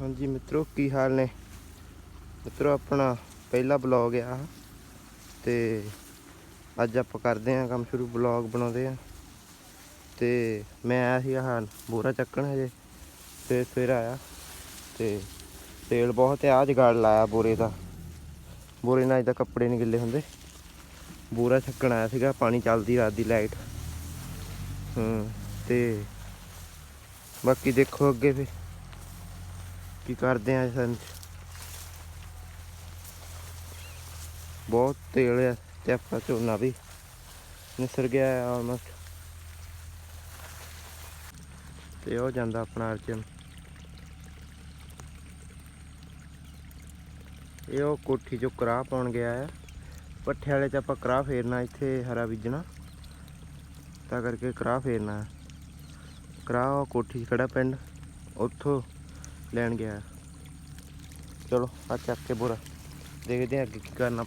ਹਾਂਜੀ ਮਿੱਤਰੋ, ਕੀ ਹਾਲ ਨੇ? ਮਿੱਤਰੋ, ਆਪਣਾ ਪਹਿਲਾ ਬਲੌਗ ਆ ਆਹ ਤੇ ਅੱਜ ਆਪਾਂ ਕਰਦੇ ਆਂ ਕੰਮ ਸ਼ੁਰੂ ਬਲੌਗ ਬਣਾਉਂਦੇ ਆ। ਤੇ ਮੈਂ ਆਇਆ ਸੀ ਆਹ ਬੋਰਾ ਚੱਕਣ ਹਜੇ, ਤੇ ਫਿਰ ਆਇਆ ਤੇ ਤੇਲ ਬਹੁਤ ਆ, ਜਗਾੜ ਲਾਇਆ ਬੋਰੇ ਦਾ। ਬੋਰੇ ਨਾਲ ਤਾਂ ਕੱਪੜੇ ਨਹੀਂ ਗਿੱਲੇ ਹੁੰਦੇ। ਬੋਰਾ ਛੱਕਣ ਆਇਆ ਸੀਗਾ, ਪਾਣੀ ਚੱਲਦੀ ਰਾਤ ਦੀ ਲਾਈਟ। ਹੂੰ, ਤੇ ਬਾਕੀ ਦੇਖੋ ਅੱਗੇ ਫਿਰ। ਕੀ ਕਰਦੇ ਆ ਸਨ ਬਹੁਤ ਤੇਲ ਆ ਤੇ ਆਪਾਂ ਝੋਨਾ ਵੀ ਨਿਸਰ ਗਿਆ ਆਲਮੋਸਟ ਤੇ ਉਹ ਜਾਂਦਾ ਆਪਣਾ ਅਰਜਨ। ਇਹ ਉਹ ਕੋਠੀ ਚੋਂ ਕਰਾਹ ਪਾਉਣ ਗਿਆ ਹੈ ਪੱਠੇ ਵਾਲੇ ਚ ਆਪਾਂ ਕਰਾਹ ਫੇਰਨਾ, ਇੱਥੇ ਹਰਾ ਬੀਜਣਾ। ਤਾਂ ਕਰਕੇ ਕਰਾਹ ਫੇਰਨਾ ਹੈ। ਕਰਾਹ ਉਹ ਕੋਠੀ 'ਚ ਖੜਾ ਪਿੰਡ, ਉੱਥੋਂ ਲੈਣ ਗਿਆ। ਚਲੋ, ਆ ਚੱਕ ਕੇ ਬੁਰਾ। ਦੇਖਦੇ ਹਾਂ ਅੱਗੇ ਕੀ ਕਰਨਾ।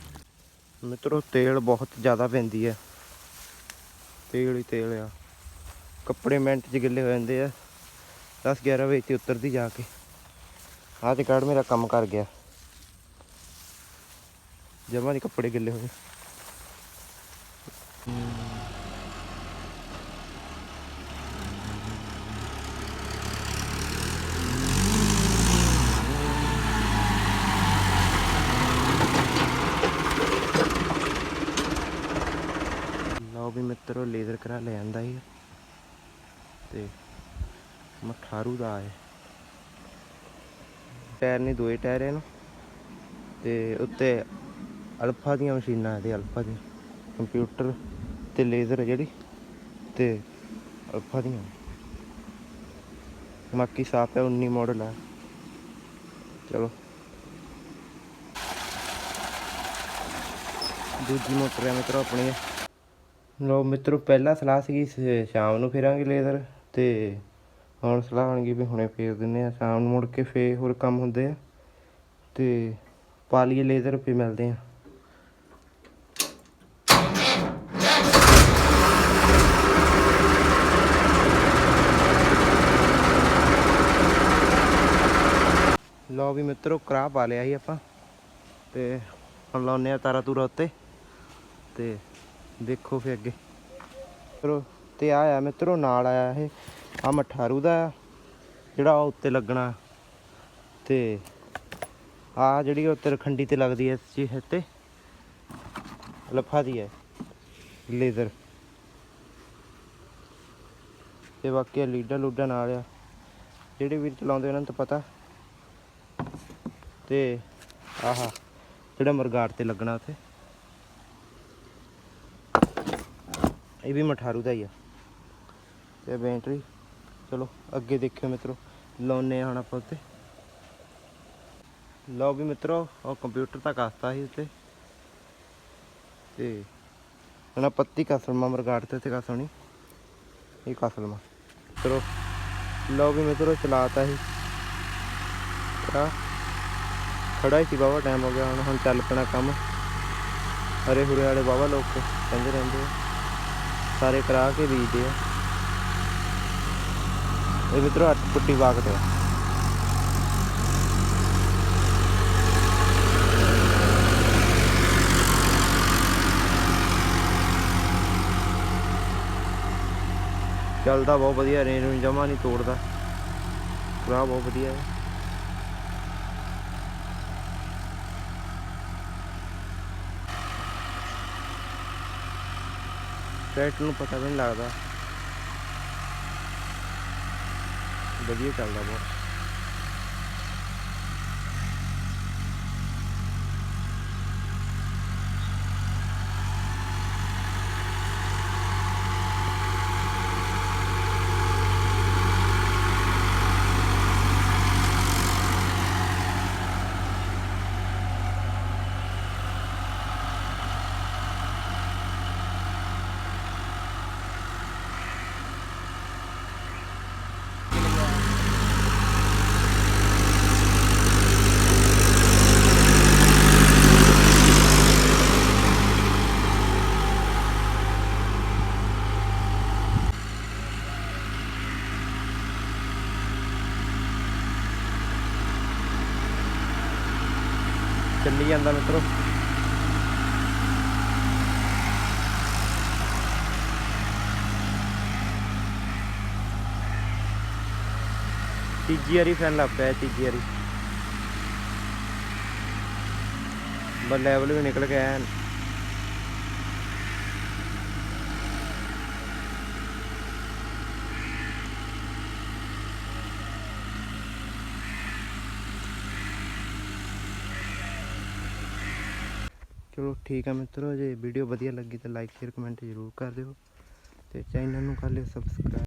ਮਿੱਤਰੋ, ਤੇਲ ਬਹੁਤ ਜ਼ਿਆਦਾ ਪੈਂਦੀ ਹੈ। ਤੇਲ ਹੀ ਤੇਲ ਆ। ਕੱਪੜੇ ਮਿੰਟ 'ਚ ਗਿੱਲੇ ਹੋ ਜਾਂਦੇ ਆ। 10 11 ਵਜੇ ਤੇ ਉਤਰਦੀ ਜਾ ਕੇ। ਆਹ ਤੇ ਕਾੜ ਮੇਰਾ ਕੰਮ ਕਰ ਗਿਆ। ਜਮਾਂ ਦੇ ਕੱਪੜੇ ਗਿੱਲੇ ਹੋ ਲਓ ਵੀ ਮਿੱਤਰੋ ਲੇਜ਼ਰ ਕਰਾ ਲੈ ਆਂਦਾ ਹੀ ਤੇ ਮਠਾਰੂ ਦਾ ਹੈ ਟਾਇਰ ਨਹੀਂ ਦੋਏ ਟਾਇਰ ਇਹਨੂੰ। ਤੇ ਉੱਤੇ ਅਲਫਾ ਦੀਆਂ ਮਸ਼ੀਨਾਂ ਇਹਦੇ, ਅਲਫਾ ਦੀ ਕੰਪਿਊਟਰ ਤੇ ਲੇਜ਼ਰ ਹੈ ਜਿਹੜੀ, ਤੇ ਅਲਫਾ ਦੀਆਂ। ਬਾਕੀ ਸਾਫ਼ ਹੈ 19 ਮਾਡਲ ਹੈ ਚਲੋ। ਦੂਜੀ ਮੋਟਰ ਹੈ ਮਿੱਤਰੋ ਆਪਣੀ। ਲੋ ਮਿੱਤਰੋ, ਪਹਿਲਾਂ ਸਲਾਹ ਸੀਗੀ ਸ- ਸ਼ਾਮ ਨੂੰ ਫੇਰਾਂਗੇ ਲੇਜ਼ਰ ਤੇ ਹੁਣ ਸਲਾਹ ਬਣ ਵੀ ਹੁਣੇ ਫੇਰ ਦਿੰਨੇ ਆ। ਸ਼ਾਮ ਨੂੰ ਮੁੜ ਕੇ ਫੇਰ ਹੋਰ ਕੰਮ ਹੁੰਦੇ ਆ ਤੇ ਪਾ ਲਈਏ ਲੇਜ਼ਰ ਫੇ ਮਿਲਦੇ ਆ। ਲਓ ਵੀ ਮਿੱਤਰੋ ਕਰਾ ਪਾ ਲਿਆ ਸੀ ਆਪਾਂ ਤੇ ਹੁਣ ਲਾਉਨੇ ਆ ਤਾਰਾ ਤੂਰਾ ਉੱਤੇ ਤੇ ਦੇਖੋ ਫੇ ਅੱਗੇ। ਮਿੱਤਰੋ ਤੇ ਆ ਆ ਮਿੱਤਰੋ ਨਾਲ ਆਇਆ ਇਹ ਆ ਮਠਾਰੂ ਦਾ ਆ, ਜਿਹੜਾ ਉਹ ਉੱਤੇ ਲੱਗਣਾ। ਤੇ ਆ ਜਿਹੜੀ ਉੱਤੇ ਰਖੰਡੀ ਤੇ ਲੱਗਦੀ ਐ ਇਸ ਤੇ ਲਫਾ ਦੀ ਹੈ ਲੇਜ਼ਰ। ਤੇ ਬਾਕੀ ਆਹ ਲੀਡਾ ਲੂਡਾ ਨਾਲ ਆ ਜਿਹੜੇ ਵੀਰ ਚਲਾਉਂਦੇ ਉਹਨਾਂ ਨੂੰ ਤਾਂ ਪਤਾ। ਤੇ ਆਹਾ ਜਿਹੜਾ ਮਰਗਾਟ ਤੇ ਲੱਗਣਾ ਉੱਥੇ। ਇਹ ਵੀ ਮਠਾਰੂ ਦਾ ਹੀ ਆ। ਤੇ ਬੈਟਰੀ, ਚਲੋ, ਅੱਗੇ ਦੇਖਿਓ ਮਿੱਤਰੋ, ਲਾਉਨੇ ਆ ਹੁਣ ਆਪਾਂ ਉੱਤੇ। ਲਓ ਵੀ ਮਿੱਤਰੋ ਉਹ ਕੰਪਿਊਟਰ ਤਾਂ ਕਸਤਾ ਸੀ ਉੱਤੇ। ਤੇ ਹੁਣ ਪੱਤੀ ਕਸਲਮਾ ਮਰਗਾਟ ਤੇ ਤੇ ਕਸਣੀ ਇਹ ਕਸਲਮਾ ਚਲੋ। ਲਓ ਵੀ ਮਿੱਤਰੋ, ਚਲਾਤਾ ਸੀ। ਆ ਖੜਾ ਹੀ ਸੀ ਬਾਬਾ ਟਾਈਮ ਹੋ ਗਿਆ ਹੁਣ ਹੁਣ ਚੱਲ ਪੈਣਾ ਕੰਮ। ਹਰੇ ਹੁਰੇ ਵਾਲੇ ਬਾਬਾ ਲੋਕ ਕਹਿੰਦੇ ਰਹਿੰਦੇ ਆ। ਸਾਰੇ ਕਰਾ ਕੇ ਬੀਜਦੇ ਆ। ਇਹ ਮਿੱਤਰੋ ਅੱਠ ਪੁੱਟੀ ਵਾਗਦੇ ਆ ਚੱਲਦਾ ਬਹੁਤ ਵਧੀਆ, ਰੇਂਜ ਨੂੰ ਜਮਾ ਨਹੀਂ ਤੋੜਦਾ। ਪੂਰਾ ਬਹੁਤ ਵਧੀਆ ਹੈ। ਟਰੈਕਟਰ ਨੂੰ ਪਤਾ ਵੀ ਨਹੀਂ ਲੱਗਦਾ। ਵਧੀਆ ਚੱਲਦਾ ਬਹੁਤ। ਚੱਲੀ ਜਾਂਦਾ ਮਿੱਤਰੋ। ਤੀਜੀ ਵਾਰੀ ਫੈਨ ਲੱਗ ਪਿਆ ਤੀਜੀ ਵਾਰੀ। ਬਸ ਲੈਵਲ ਵੀ ਨਿਕਲ ਗਿਆ ਚਲੋ ਠੀਕ ਹੈ ਮਿੱਤਰੋ, ਜੇ ਵੀਡੀਓ ਵਧੀਆ ਲੱਗੀ ਤਾਂ ਲਾਈਕ ਸ਼ੇਅਰ ਕਮੈਂਟ ਜ਼ਰੂਰ ਕਰ ਦਿਓ ਤੇ ਚੈਨਲ ਨੂੰ ਕਰ ਲਿਓ ਸਬਸਕ੍ਰਾਈਬ